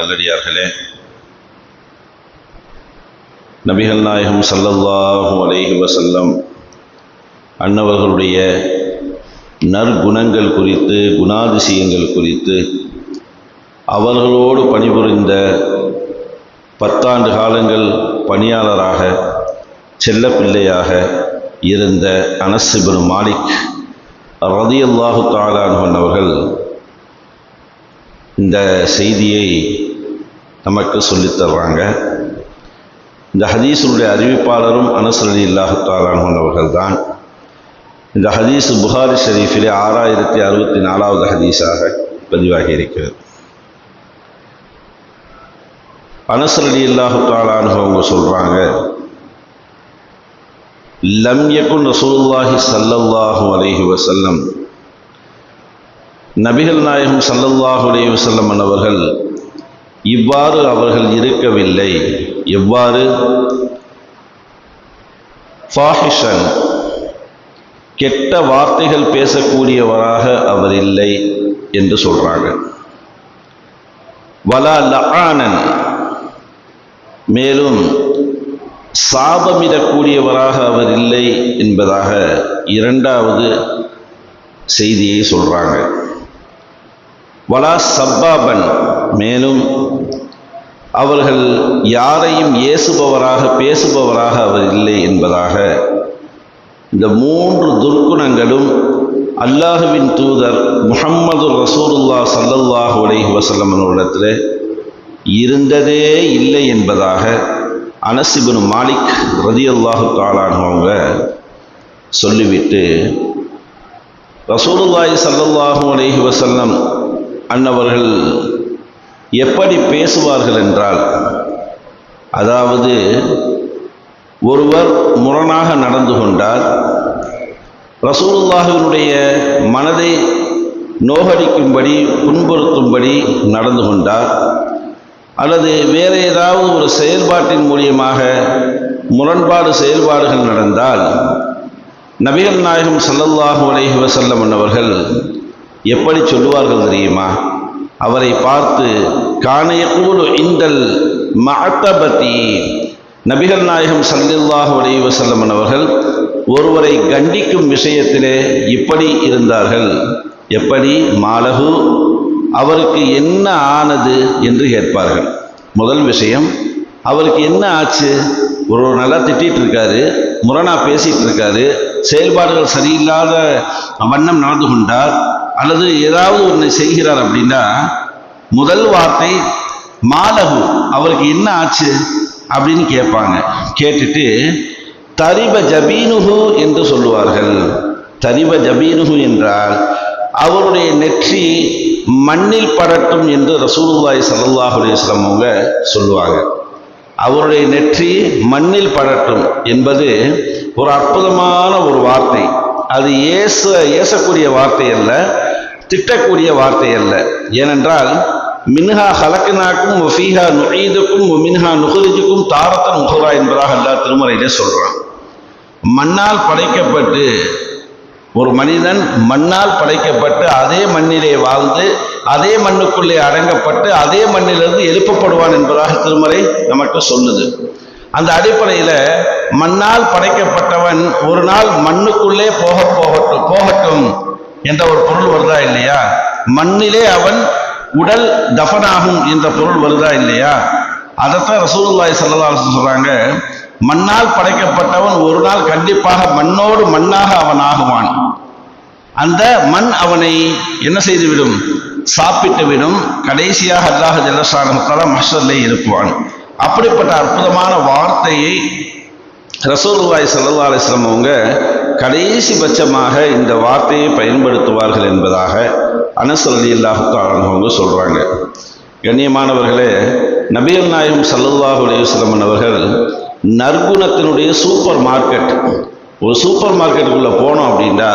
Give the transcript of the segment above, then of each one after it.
நல்லடியார்களே நபிகள் நாயகம் சல்லல்லாஹு அலைஹி வசல்லம் அன்னவர்களுடைய நற்குணங்கள் குறித்து குணாதிசயங்கள் குறித்து அவர்களோடு பணிபுரிந்த பத்தாண்டு காலங்கள் பணியாளராக செல்லப்பிள்ளையாக இருந்த அனசிபுன் மாலிக் ரதியல்லாஹு தாலான் அவர்கள் இந்த செய்தியை நமக்கு சொல்லித் தர்றாங்க இந்த ஹதீஸுடைய அறிவிப்பாளரும் அனசரலி இல்லாஹத்தாலான் அவர்கள் தான் இந்த ஹதீஸ் புகாரி ஷரீஃபிலே ஆறாயிரத்தி அறுபத்தி நாலாவது ஹதீஸாக பதிவாகி இருக்கிறது. அனசரலி இல்லாஹத்தாலான் அவங்க சொல்கிறாங்க லம் யகுன் ரசூலுல்லாஹி ஸல்லல்லாஹு அலைஹி வஸல்லம். நபிகள் நாயகம் சல்லல்லாஹு அலைஹி வசல்லம் அவர்கள் இவ்வாறு அவர்கள் இருக்கவில்லை. எவ்வாறு? ஃபாஹிஷன் கெட்ட வார்த்தைகள் பேசக்கூடியவராக அவர் இல்லை என்று சொல்றாங்க. வலா லஆனன் மேலும் சாபமிடக்கூடியவராக அவர் இல்லை என்பதாக இரண்டாவது செய்தியை சொல்றாங்க. வலா சப்பாபன். மேலும் அவர்கள் யாரையும் ஏசுபவராக பேசுபவராக அவர் இல்லை என்பதாக இந்த மூன்று துர்க்குணங்களும் அல்லாஹுவின் தூதர் முஹம்மது ரசூலுல்லா சல்லல்லாஹு அலைஹி வஸல்லம் இருந்ததே இல்லை என்பதாக அனசிபின் மாலிக் ரதியல்லாஹு தாலானவங்க சொல்லிவிட்டு ரசூலுல்லாய் சல்லல்லாஹு அலைஹி வசல்லம் அன்னவர்கள் எப்படி பேசுவார்கள் என்றால் அதாவது ஒருவர் முரணாக நடந்து கொண்டால் ரசூலுல்லாஹினுடைய மனதை நோகடிக்கும்படி புண்படுத்தும்படி நடந்து கொண்டார் அல்லது வேறு ஏதாவது ஒரு செயல்பாட்டின் மூலியமாக முரண்பாடு செயல்பாடுகள் நடந்தால் நபிகள் நாயகம் சல்லல்லாஹு அலைஹி வசல்லம் அவர்கள் எப்படி சொல்லுவார்கள் தெரியுமா? அவரை பார்த்து காணையக்கூடு இந்தல் மஅத்தபதி. நபிகள் நாயகம் சல்லில்லாஹு அலைஹி செல்லமன் அவர்கள் ஒருவரை கண்டிக்கும் விஷயத்திலே இப்படி இருந்தார்கள். எப்படி? மாலகு அவருக்கு என்ன ஆனது? என்று கேட்பார்கள். முதல் விஷயம் அவருக்கு என்ன ஆச்சு? ஒரு நல்லா திட்டிகிட்டு இருக்காரு முரணா பேசிகிட்டு இருக்காரு செயல்பாடுகள் சரியில்லாத வண்ணம் நடந்து கொண்டார் அல்லது ஏதாவது ஒன்று செய்கிறார் அப்படின்னா முதல் வார்த்தை மாலகு அவருக்கு என்ன ஆச்சு? அப்படின்னு கேட்பாங்க. கேட்டுட்டு தரிப ஜபீனுகு என்று சொல்லுவார்கள். தரிப ஜபீனுகு என்றால் அவருடைய நெற்றி மண்ணில் படட்டும் என்று ரசூலுல்லாய் சல்லாஹ் அலிஸ்லாம் அவங்க சொல்லுவாங்க. அவருடைய நெற்றி மண்ணில் படட்டும் என்பது ஒரு அற்புதமான ஒரு வார்த்தை. அது ஏச ஏசக்கூடிய வார்த்தை அல்ல திட்டக்கூடிய வார்த்தை அல்ல. ஏனென்றால் மின்ஹா ஹலக்கினாக்கும் ஃபீஹா நுழைதுக்கும் மின்ஹா நுகரிஜுக்கும் தாரத்தன் முகரா என்பதாக எல்லா திருமறையிலே சொல்கிறான் மண்ணால் படைக்கப்பட்டு ஒரு மனிதன் மண்ணால் படைக்கப்பட்டு அதே மண்ணிலே வாழ்ந்து அதே மண்ணுக்குள்ளே அடங்கப்பட்டு அதே மண்ணிலிருந்து எழுப்பப்படுவான் என்பதாக திருமறை நமக்கு சொல்லுது. அந்த அடிப்படையில் மண்ணால் படைக்கப்பட்டவன் ஒரு நாள் மண்ணுக்குள்ளே போக போகட்டும் போகட்டும் என்ற ஒரு பொருள் வருதா இல்லையா? மண்ணிலே அவன் உடல் தஃபனாகும் என்ற பொருள் வருதா இல்லையா? அதைத்தான் ரசூலுல்லாய் சல்லா சொல்றாங்க மண்ணால் படைக்கப்பட்டவன் ஒரு நாள் கண்டிப்பாக மண்ணோடு மண்ணாக அவன் ஆகுவான். அந்த மண் அவனை என்ன செய்துவிடும்? சாப்பிட்டு விடும் கடைசியாக அல்லாஹ் ஜல்லசானத்தால மஷல்லே இருப்பான் அப்படிப்பட்ட அற்புதமான வார்த்தையை ரசோல்வாய் சல்லா அலிஸ்லாம் அவங்க கடைசி பட்சமாக இந்த வார்த்தையை பயன்படுத்துவார்கள் என்பதாக அனசல்லி அவங்க சொல்கிறாங்க கண்ணியமானவர்களே நபிகள் நாயகம் சல்லல்லாஹு அலையுஸ்லமன் அவர்கள் நற்குணத்தினுடைய சூப்பர் மார்க்கெட் ஒரு சூப்பர் மார்க்கெட்டுக்குள்ளே போனோம் அப்படின்னா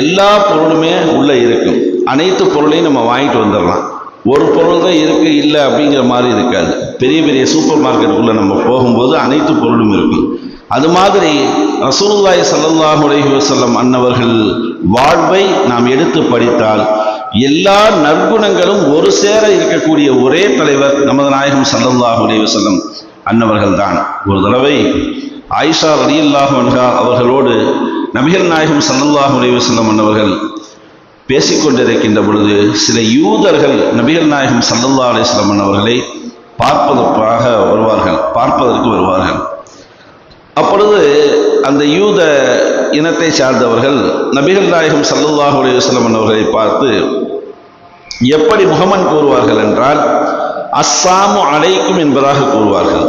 எல்லா பொருளுமே உள்ளே இருக்கும். அனைத்து பொருளையும் நம்ம வாங்கிட்டு வந்துடலாம். ஒரு பொருள் தான் இருக்குது இல்லை அப்படிங்கிற மாதிரி இருக்காது. பெரிய பெரிய சூப்பர் மார்க்கெட்டுக்குள்ளே நம்ம போகும்போது அனைத்து பொருளும் இருக்கும். அது மாதிரி ரசூலுல்லாஹி சல்லாஹ் உலகி வசல்லம் அன்னவர்கள் வாழ்வை நாம் எடுத்து படித்தால் எல்லா நற்குணங்களும் ஒரு சேர இருக்கக்கூடிய ஒரே தலைவர் நமது நாயகம் ஸல்லல்லாஹு உலகி வசல்லம் அன்னவர்கள் தான். ஒரு தடவை ஆயிஷா ரலியல்லாஹு அன்ஹா அவர்களோடு நபிகள் நாயகம் ஸல்லல்லாஹு உலகி வசல்லம் அன்னவர்கள் பேசிக்கொண்டிருக்கின்ற பொழுது சில யூதர்கள் நபிகள் நாயகம் சல்லல்லா அலைஹி அவர்களை பார்ப்பதற்காக வருவார்கள் பார்ப்பதற்கு வருவார்கள். அப்பொழுது அந்த யூத இனத்தை சார்ந்தவர்கள் நபிகள் நாயகம் ஸல்லல்லாஹு அலைஹி அவர்களை பார்த்து எப்படி முகமன் கூறுவார்கள் என்றால் அஸ்ஸாமு அலைக்கும் என்பதாக கூறுவார்கள்.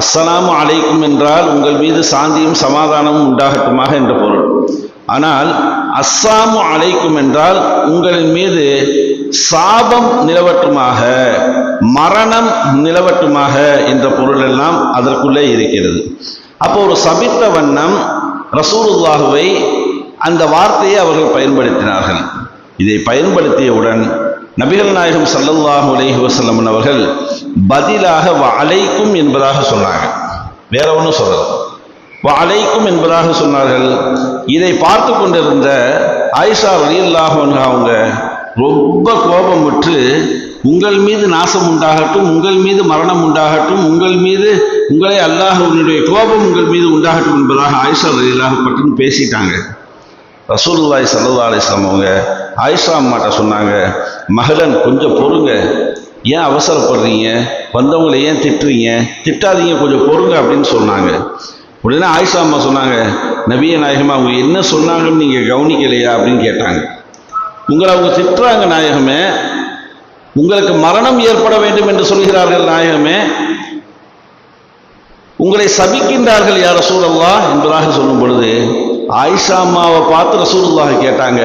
அஸ்ஸலாமு அலைக்கும் என்றால் உங்கள் மீது சாந்தியும் சமாதானமும் உண்டாகட்டுமாக என்ற பொருள். ஆனால் அஸ்ஸாமு அழைக்கும் என்றால் உங்களின் மீது சாபம் நிலவட்டுமாக மரணம் நிலவட்டுமாக என்ற பொருள் எல்லாம் அதற்குள்ளே இருக்கிறது. அப்போ ஒரு சபித்த வண்ணம் ரசூலுல்லாஹுவை அந்த வார்த்தையை அவர்கள் பயன்படுத்தினார்கள். இதை பயன்படுத்தியவுடன் நபிகள் நாயகம் சல்லல்லாஹு அலஹி வசல்லமன் அவர்கள் பதிலாக அழைக்கும் என்பதாக சொன்னாங்க. வேற ஒன்றும் சொல்லலாம் அழைக்கும் என்பதாக சொன்னார்கள். இதை பார்த்து கொண்டிருந்த ஆயிஷா ரலியல்லாஹு அவங்க ரொம்ப கோபமுற்று உங்கள் மீது நாசம் உண்டாகட்டும் உங்கள் மீது மரணம் உண்டாகட்டும் உங்கள் மீது உங்களை அல்லாஹ்வினுடைய கோபம் உங்கள் மீது உண்டாகட்டும் என்பதாக ஆயிஷா ரலியல்லாஹு பட்டுன்னு பேசிட்டாங்க. ரசூல்லாய் சல்லா அலிஸ்லாம் அவங்க ஆயிஷா அம்மாட்ட சொன்னாங்க மகளன் கொஞ்சம் பொறுங்க. ஏன் அவசரப்படுறீங்க? வந்தவங்களை ஏன் திட்டுறீங்க? திட்டாதீங்க கொஞ்சம் பொறுங்க அப்படின்னு சொன்னாங்க. உடனே ஆயிஷா அம்மா சொன்னாங்க நபிய நாயகமா அவங்க என்ன சொன்னாங்கன்னு நீங்கள் கவனிக்கலையா? அப்படின்னு கேட்டாங்க. உங்களை அவங்க திட்டுறாங்க நாயகமே உங்களுக்கு மரணம் ஏற்பட வேண்டும் என்று சொல்கிறார்கள் நாயகமே உங்களை சபிக்கின்றார்கள் யார் ரசூலல்லா என்பதாக சொல்லும் பொழுது ஆயிஷா அம்மாவை பார்த்து ரசூலுல்லாஹ் கேட்டாங்க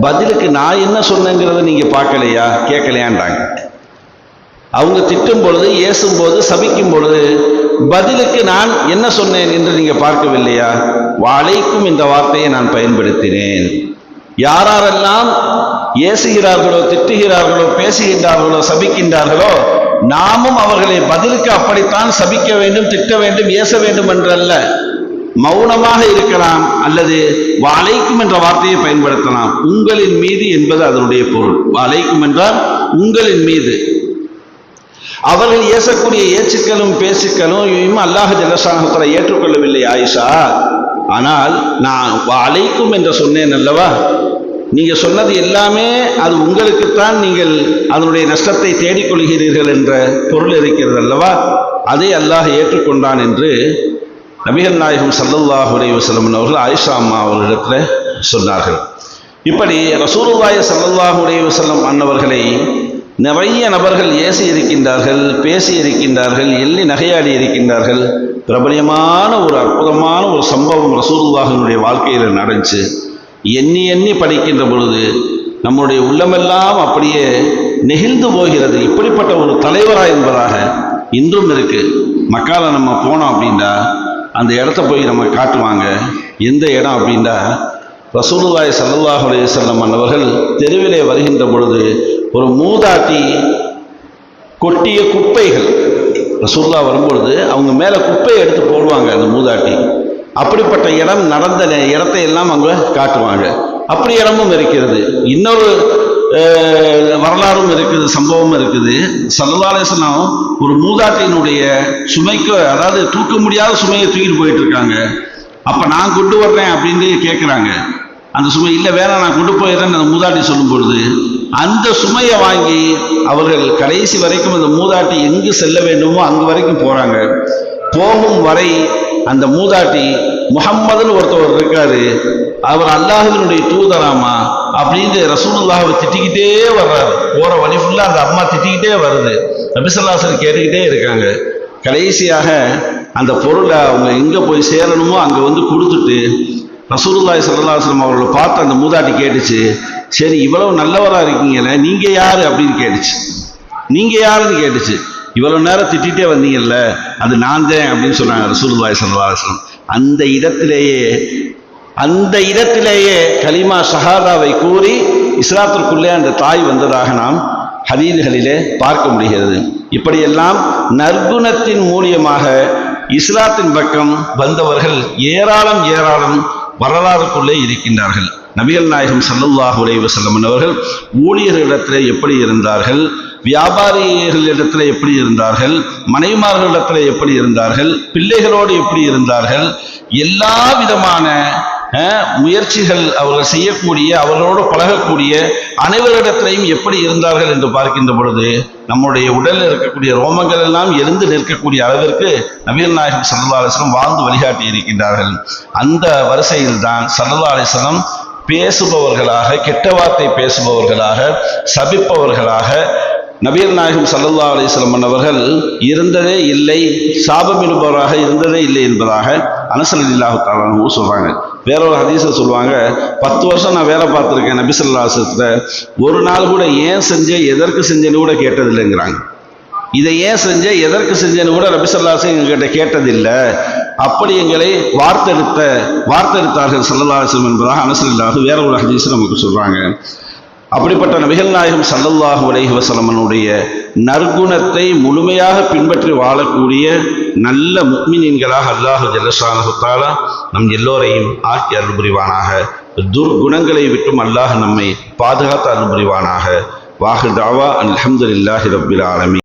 பதிலுக்கு நான் என்ன சொன்னேங்கிறத நீங்க பார்க்கலையா? கேட்கலையான்றாங்க. அவங்க திட்டும் பொழுது ஏசும் போது சபிக்கும் பொழுது பதிலுக்கு நான் என்ன சொன்னேன் என்று நீங்க பார்க்கவில்லையா? வாழைக்கும் இந்த வார்த்தையை நான் பயன்படுத்தினேன். யாரெல்லாம் ஏசுகிறார்களோ திட்டுகிறார்களோ பேசுகின்றார்களோ சபிக்கின்றார்களோ நாமும் அவர்களை பதிலுக்கு அப்படித்தான் சபிக்க வேண்டும் திட்ட வேண்டும் ஏச வேண்டும் என்றல்ல. மௌனமாக இருக்கலாம் அல்லது வாழைக்கும் என்ற வார்த்தையை பயன்படுத்தலாம். உங்களின் மீது என்பது அதனுடைய பொருள். வாழைக்கும் என்றால் உங்களின் மீது. அவர்கள் ஏசக்கூடிய ஏச்சுக்களும் பேச்சுக்களும் அல்லாஹ் ஜலசானத்தில் ஏற்றுக்கொள்ளவில்லை ஆயிஷா. ஆனால் நான் அழைக்கும் என்று சொன்னேன் அல்லவா? நீங்கள் சொன்னது எல்லாமே அது உங்களுக்குத்தான் நீங்கள் அதனுடைய நஷ்டத்தை தேடிக்கொள்கிறீர்கள் என்ற பொருள் இருக்கிறது அல்லவா? அதை அல்லாஹ் ஏற்றுக்கொண்டான் என்று நபிகள் நாயகம் சல்லல்லாஹ் அலைஹி அவர்கள் ஆயிஷா அம்மா அவர்களிடத்தில் சொன்னார்கள். இப்படி ரசூலுல்லாஹி சல்லல்லாஹ் அலைஹி அன்னவர்களை நிறைய நபர்கள் ஏசி இருக்கின்றார்கள் பேசி இருக்கின்றார்கள் எள்ளி நகையாடி இருக்கின்றார்கள் பிரபலியமான ஒரு அற்புதமான ஒரு சம்பவம் ரசூலுல்லாஹினுடைய வாழ்க்கையில் நடந்துச்சு. எண்ணி எண்ணி படிக்கின்ற பொழுது நம்முடைய உள்ளமெல்லாம் அப்படியே நெகிழ்ந்து போகிறது. இப்படிப்பட்ட ஒரு தலைவரா என்பதாக இன்றும் இருக்கு. மக்கால நம்ம போனோம் அப்படின்னா அந்த இடத்த போய் நம்ம காட்டுவாங்க. எந்த இடம் அப்படின்னா ரசூலுல்லாய் சல்லாஹ் அலையம் வஸல்லம் தெருவிலே வருகின்ற பொழுது ஒரு மூதாட்டி கொட்டிய குப்பைகள். ரசூல்லா வரும்பொழுது அவங்க மேலே குப்பையை எடுத்து போடுவாங்க அந்த மூதாட்டி. அப்படிப்பட்ட இடம் நடந்த இடத்தை எல்லாம் அவங்க காட்டுவாங்க. அப்படி இடமும் இருக்கிறது. இன்னொரு வரலாறும் இருக்குது சம்பவமும் இருக்குது. சல்லாலேசனம் ஒரு மூதாட்டியினுடைய சுமைக்கு அதாவது தூக்க முடியாத சுமையை தூக்கிட்டு போயிட்டு இருக்காங்க. அப்போ நான் கொண்டு வர்றேன் அப்படின்னு கேட்குறாங்க அந்த சுமை இல்லை வேணாம் நான் கொண்டு போயிடுறேன்னு அந்த மூதாட்டி சொல்லும் பொழுது அந்த சுமையை வாங்கி அவர்கள் கடைசி வரைக்கும் அந்த மூதாட்டி எங்கு செல்ல வேண்டுமோ அங்கு வரைக்கும் போறாங்க. போகும் வரை அந்த மூதாட்டி முகம்மதுன்னு ஒருத்தவர் இருக்காரு. அவர் அல்லாஹினுடைய தூதராமா அப்படின்னு ரசூலுல்லாஹவை திட்டிக்கிட்டே வர்றாரு. போற வழி ஃபுல்லா அந்த அம்மா திட்டிக்கிட்டே வருது. நபிசல்லாசன் கேட்டுக்கிட்டே இருக்காங்க. கடைசியாக அந்த பொருளை அவங்க எங்க போய் சேரணுமோ அங்க வந்து கொடுத்துட்டு ரசூலுல்லாய் சல்லாஸ்லம் அவர்களை பார்த்து அந்த மூதாட்டி கேட்டுச்சு. சரி இவ்வளவு நல்லவரா இருக்கீங்களே நீங்க யாரு அப்படின்னு கேட்டுச்சு. நீங்க யாருன்னு கேட்டுச்சு. இவ்வளவு நேரம் திட்டிகிட்டே வந்தீங்கல்ல அது நான் தான் அப்படின்னு சொன்னாங்க ரசூலுல்லாஹி ஸல்லல்லாஹு அந்த இடத்திலேயே அந்த இடத்திலேயே கலிமா ஷஹாதாவை கூறி இஸ்லாத்திற்குள்ளே அந்த தாய் வந்ததாக நாம் ஹதீதுகளிலே பார்க்க முடிகிறது. இப்படியெல்லாம் நற்குணத்தின் மூலியமாக இஸ்லாத்தின் பக்கம் வந்தவர்கள் ஏராளம் ஏராளம் வரலாறுக்குள்ளே இருக்கின்றார்கள். நபியல் நாயகம் சல்லுல்லாஹ் அலைஹி வஸல்லம் அவர்கள் ஊழியர்களிடத்தில் எப்படி இருந்தார்கள்? வியாபாரிகளிடத்தில் எப்படி இருந்தார்கள்? மனைவிமார்களிடத்தில் எப்படி இருந்தார்கள்? பிள்ளைகளோடு எப்படி இருந்தார்கள்? எல்லா விதமான அஹ், முயற்சிகள் அவர்கள் செய்யக்கூடிய அவர்களோடு பழகக்கூடிய அனைவரிடத்திலையும் எப்படி இருந்தார்கள் என்று பார்க்கின்ற பொழுது நம்முடைய உடலில் இருக்கக்கூடிய ரோமங்கள் எல்லாம் எழுந்து நிற்கக்கூடிய அளவிற்கு நவீன நாயகம் சல்லா அலிஸ்லம் வாழ்ந்து வழிகாட்டி இருக்கின்றார்கள். அந்த வரிசையில் தான் சல்லா அலிஸ்லம் பேசுபவர்களாக கெட்ட வார்த்தை பேசுபவர்களாக சபிப்பவர்களாக நபீர் நாயகம் சல்லல்லா அலிஸ்லம் அவர்கள் இருந்ததே இல்லை சாபமிடுபவராக இருந்ததே இல்லை என்பதாக அனசல் இல்லாஹு தாலானு வேற ஒரு ஹதீஸில் சொல்லுவாங்க பத்து வருஷம் நான் வேலை பார்த்துருக்கேன் நபிசல்லாசத்தில் ஒரு நாள் கூட ஏன் செஞ்சேன் எதற்கு செஞ்சேன்னு கூட கேட்டதில்லைங்கிறாங்க. இதை ஏன் செஞ்ச எதற்கு செஞ்சேன்னு கூட ரபிசல்லாசன் எங்ககிட்ட கேட்டதில்லை. அப்படி எங்களை வார்த்தெடுத்த வார்த்தெடுத்தார்கள் சல்லல்லாஹம் என்பதாக அனசல் வேற ஒரு ஹதீஸ் நமக்கு சொல்கிறாங்க அப்படிப்பட்ட நபிகள் நாயகம் சல்லல்லாஹு அலைஹி வசலமனுடைய நற்குணத்தை முழுமையாக பின்பற்றி வாழக்கூடிய நல்ல முக்மினீன்களாக அல்லாஹு ஜல்லசானகுத்தாலா நம் எல்லோரையும் ஆக்கி அருள் புரிவானாக. துர்குணங்களை விட்டும் அல்லாஹ் நம்மை பாதுகாத்து அருள் புரிவானாக. வாஹு தாவா அல்ஹம்துலில்லாஹி ரப்பில் ஆலமி